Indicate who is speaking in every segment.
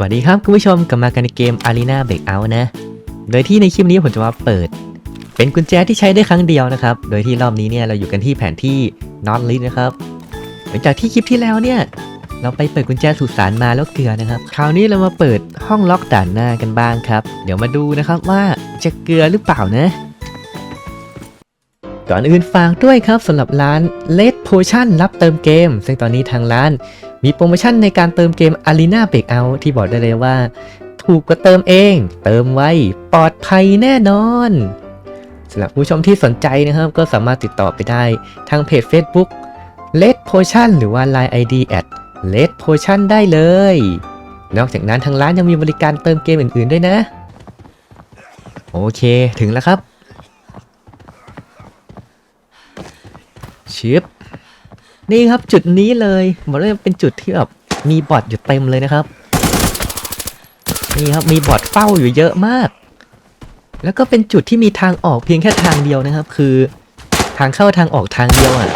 Speaker 1: วัสดีครับคุณผู้ชมกลับมากันในเกม Arena Breakout นะ โดยที่ในคลิปนี้ผมจะมาเปิด เป็นกุญแจที่ใช้ได้ครั้งเดียวนะครับ โดยที่รอบนี้เนี่ยเราอยู่กันที่แผนที่ North l i s นะครับ หลังจากที่คลิปที่แล้วเนี่ยเราไปเปิดกุญแจสุสานมาแล้วเกลือนะครับ คราวนี้เรามาเปิดห้องล็อกด่านหน้ากันบ้างครับ เดี๋ยวมาดูนะครับว่าจะเกลือหรือเปล่านะ ก่อนอื่นฝากด้วยครับสำหรับร้าน Red Potion รับเติมเกม ซึ่งตอนนี้ทางร้าน มีโปรโมชั่นในการเติมเกม Arena Breakout ที่บอกได้เลยว่า ถูกกว่าเติมเอง เติมไวปลอดภัยแน่นอนสำหรับผู้ชมที่สนใจนะครับ ก็สามารถติดต่อไปได้ทางเพจ Facebook Red Potion หรือว่า Line ID at Red Potion ได้เลย นอกจากนั้นทางร้านยังมีบริการเติมเกมอื่นๆด้วยนะ โอเคถึงแล้วครับชิป นี่ครับจุดนี้เลยบอกเลยว่าเป็นจุดที่แบบมีบอทอยู่เต็มเลยนะครับ นี่ครับมีบอทเฝ้าอยู่เยอะมาก แล้วก็เป็นจุดที่มีทางออกเพียงแค่ทางเดียวนะครับ คือทางเข้าทางออกทางเดียวอะ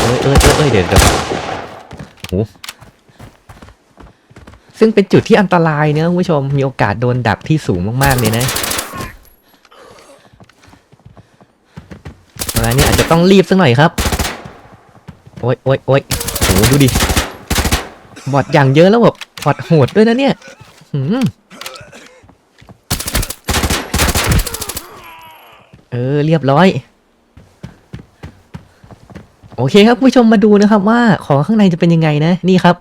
Speaker 1: เอ้ยเอ้ยเอ้ยเอ้ยเดี๋ยวเดี๋ยวโหซึ่งเป็นจุดที่อันตรายเนะคุณผู้ชมมีโอกาสโดนดักที่สูงมากๆเลยนะเวลานี้อาจจะต้องรีบสักหน่อยครับ โอ๊ยโอ๊ยโอ๊ยโหดูดิ บอดอย่างเยอะแล้วแบบบอดโหดด้วยนะเนี่ยหืมเออเรียบร้อย โอเคครับผู้ชมมาดูนะครับว่าของข้างในจะเป็นยังไงนะนี่ครับ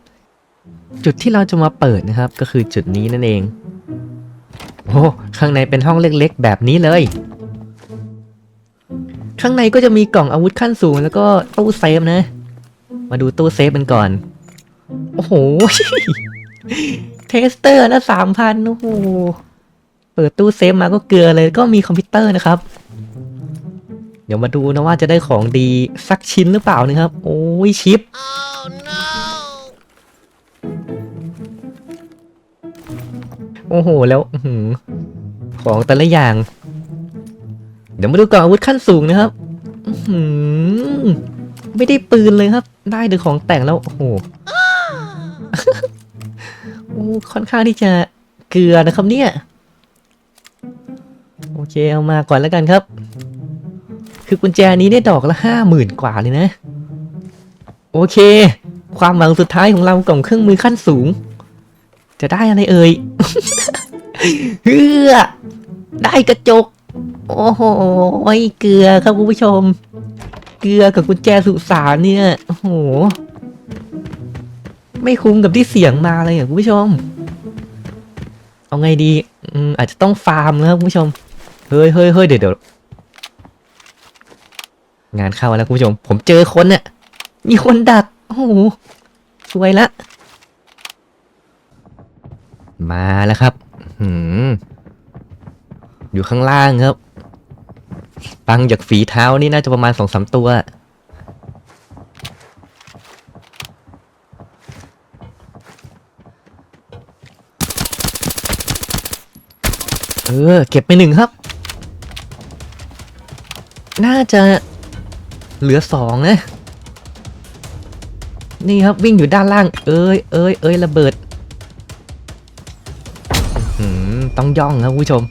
Speaker 1: จุดที่เราจะมาเปิดนะครับ ก็คือจุดนี้นั่นเองโอ้ข้างในเป็นห้องเล็กๆ แบบนี้เลย ข้างในก็จะมีกล่องอาวุธขั้นสูงแล้วก็ตู้เซฟนะ มาดูตู้เซฟกันก่อน โอ้โห เทสเตอร์นะสามพันโอ้โห เปิดตู้เซฟมาก็เกลือเลยก็มีคอมพิวเตอร์นะครับ เดี๋ยวมาดูนะว่าจะได้ของดีสักชิ้นหรือเปล่านะครับ โอ้ยชิปโอ้โห แล้วอของแต่ละอย่าง เดี๋ยวมาดูก่องอาวุธขั้นสูงนะครับ อื ไม่ได้ปืนเลยครับ ได้แต่ของแต่งแล้ว โอ้โหโอ้ค่อนข้างที่จะเกลือนะครับเนี่ย โอเคเอามาก่อนแล้วกันครับ คือกุญแจนี้ได้ดอกละห้าหมื่นกว่าเลยนะ โอเค ความหวังสุดท้ายของเรากล่องเครื่องมือขั้นสูง จะได้อะไรเอ่ยเฮือได้กระจก โอ้โหเกลือครับคุณผู้ชม เกลือกับกุญแจสุสานเนี่ย โอ้โห ไม่คุ้มกับที่เสียงมาเลยอะคุณผู้ชม เอาไงดี อืมอาจจะต้องฟาร์มนะครับคุณผู้ชม เฮ้ยเฮ้ยเฮ้ยเดี๋ยวเดี๋ยวงานเข้าแล้วคุณผู้ชม ผมเจอคนเนี่ยมีคนดัก โอ้โหสวยละ มาแล้วครับหืมอยู่ข้างล่างครับ ฟังจากฝีเท้านี่น่าจะประมาณสองสามตัว เออ เก็บไปหนึ่งครับ น่าจะเหลือสองนะ นี่ครับวิ่งอยู่ด้านล่าง เอ้ยเอ้ยเอ้ยระเบิดต้องย่องครับคุณผู้ชม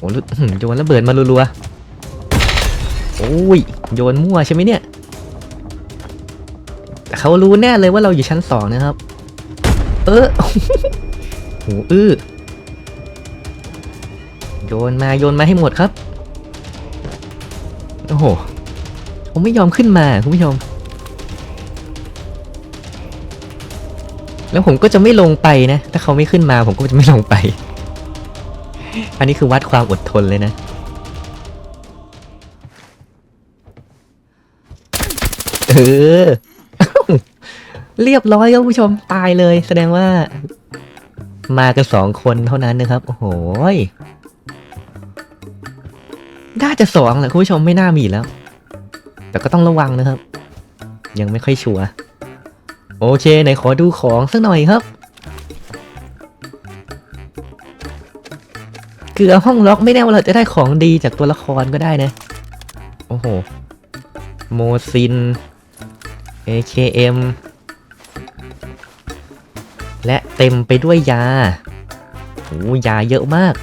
Speaker 1: โอ้โหโยนระเบิดมารัวๆโอ้ยโยนมั่วใช่ไหมเนี่ยเขารู้แน่เลยว่าเราอยู่ชั้นสองนะครับ เออโหอื้อโยนมาโยนมาให้หมดครับ โอ้โห ผมไม่ยอมขึ้นมาคุณผู้ชมแล้วผมก็จะไม่ลงไปนะ ถ้าเขาไม่ขึ้นมาผมก็จะไม่ลงไป อันนี้คือวัดความอดทนเลยนะ เออ เรียบร้อยครับผู้ชมตายเลย แสดงว่า มากันสองคนเท่านั้นนะครับ โอ้โหน่าจะสองแหละคุณผู้ชมไม่น่ามีแล้ว แต่ก็ต้องระวังนะครับ ยังไม่ค่อยชัวร์โอเคไหนขอดูของสักหน่อยครับ ลือห้องล็อกไม่แน่ว่าเราจะได้ของดีจากตัวละครก็ได้นะ โอ้โห โมซิน AKM และเต็มไปด้วยยาโอ้ยาเยอะมาก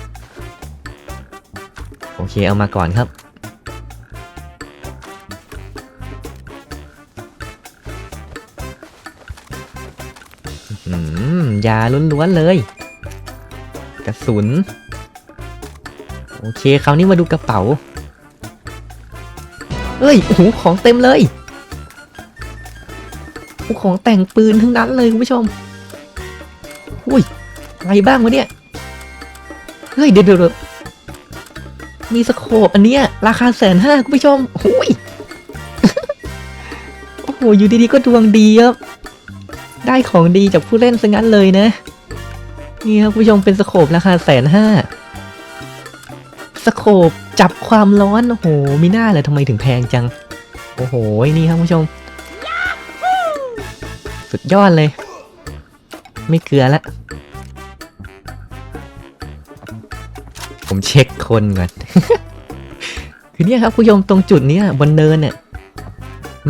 Speaker 1: โอเคเอามาก่อนครับอืมยาล้วนๆเลย กระสุน โอเคคราวนี้มาดูกระเป๋า เอ้ยโอ้โหของเต็มเลยโอ้ของแต่งปืนทั้งนั้นเลยคุณผู้ชมอุ้ยอะไรบ้างวะเนี่ย เฮ้ยเดี๋ยวเดี๋ยวเดี๋ยวมีสโคปอันเนี้ย ราคาแสนห้าคุณผู้ชมโอ้ยโอ้โหอยู่ดีๆก็ดวงดีครับ ได้ของดีจากผู้เล่นซะงั้นเลยนะ นี่ครับคุณผู้ชมเป็นสโคปราคาแสนห้า สโคปจับความร้อนโอ้โหมีหน้าเลยทำไมถึงแพงจัง โอ้โหนี่ครับผู้ชม สุดยอดเลย ไม่เกลือละ ผมเช็คคนก่อน คือเนี่ยครับผู้ชมตรงจุดเนี้ยบนเนินเนี่ย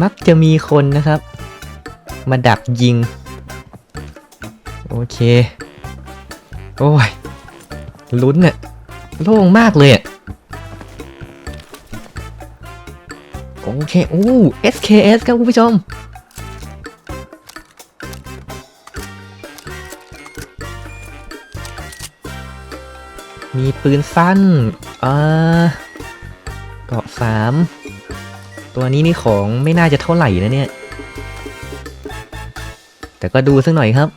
Speaker 1: มักจะมีคนนะครับ มาดักยิง โอเค โอ้ยลุ้นเนี่ย โล่งมากเลยอะโอเคโอ้ SKS ครับคุณผู้ชม มีปืนสั้นอ่าเกาะสาม ตัวนี้นี่ของไม่น่าจะเท่าไหร่นะเนี่ย แต่ก็ดูสักหน่อยครับ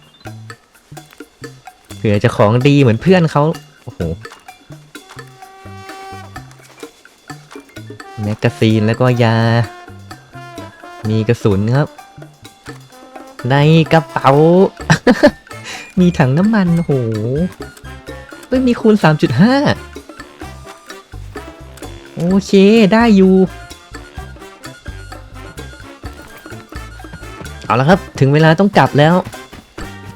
Speaker 1: เผื่อจะของดีเหมือนเพื่อนเขา โอ้โห แมกกาซีนแล้วก็ยา มีกระสุนครับ ในกระเป๋า มีถังน้ำมันโอ้โหเฮ้ยมีคูณ 3.5 โอเคได้อยู่ เอาละครับถึงเวลาต้องกลับแล้ว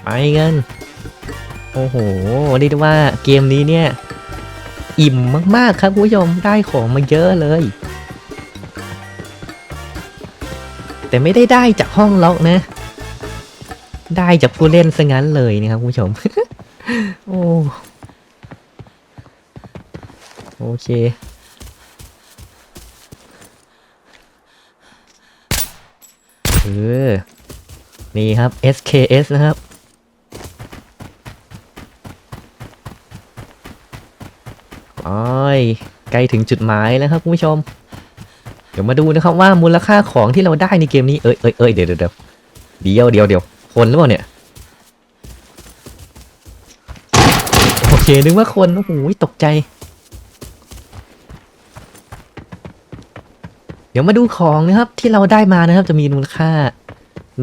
Speaker 1: ไปกัน โอ้โหเรียกได้ว่าเกมนี้เนี่ย อิ่มมาก ๆ ครับคุณผู้ชมได้ของมาเยอะเลย แต่ไม่ได้ได้จากห้องล็อกนะ ได้จากผู้เล่นซะงั้นเลยนะครับคุณผู้ชม โอ้โอเค เออ นี่ครับ SKS นะครับโอ้ยใกล้ถึงจุดหมายแล้วครับคุณผู้ชม เดี๋ยวมาดูนะครับว่ามูลค่าของที่เราได้ในเกมนี้ เอ้ยเอ้ยเอ้ยเดี๋ยวเดี๋ยวเดี๋ยวเดี๋ยวเดี๋ยวเดี๋ยวคนหรือเปล่าเนี่ย โอเค นึกว่าคน โอ้โห ตกใจ เดี๋ยวมาดูของนะครับที่เราได้มานะครับ จะมีมูลค่า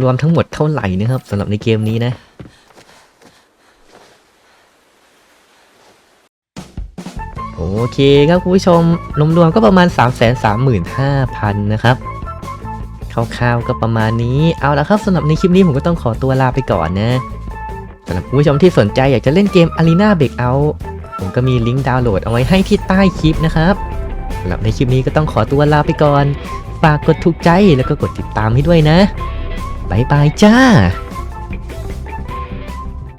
Speaker 1: รวมทั้งหมดเท่าไหร่นะครับสำหรับในเกมนี้นะ โอเคครับคุณผู้ชมรวมๆก็ประมาณ 3 3 5 0 0 0 นะครับคร่าวๆก็ประมาณนี้เอาละครับสำหรับในคลิปนี้ผมก็ต้องขอตัวลาไปก่อนนะสำหรับคุณผู้ชมที่สนใจอยากจะเล่นเกม Arena Breakout ผมก็มีลิงก์ดาวน์โหลดเอาไว้ให้ที่ใต้คลิปนะครับสำหรับในคลิปนี้ก็ต้องขอตัวลาไปก่อนฝากกดถูกใจแล้วก็กดติดตามให้ด้วยนะบายบายจ้า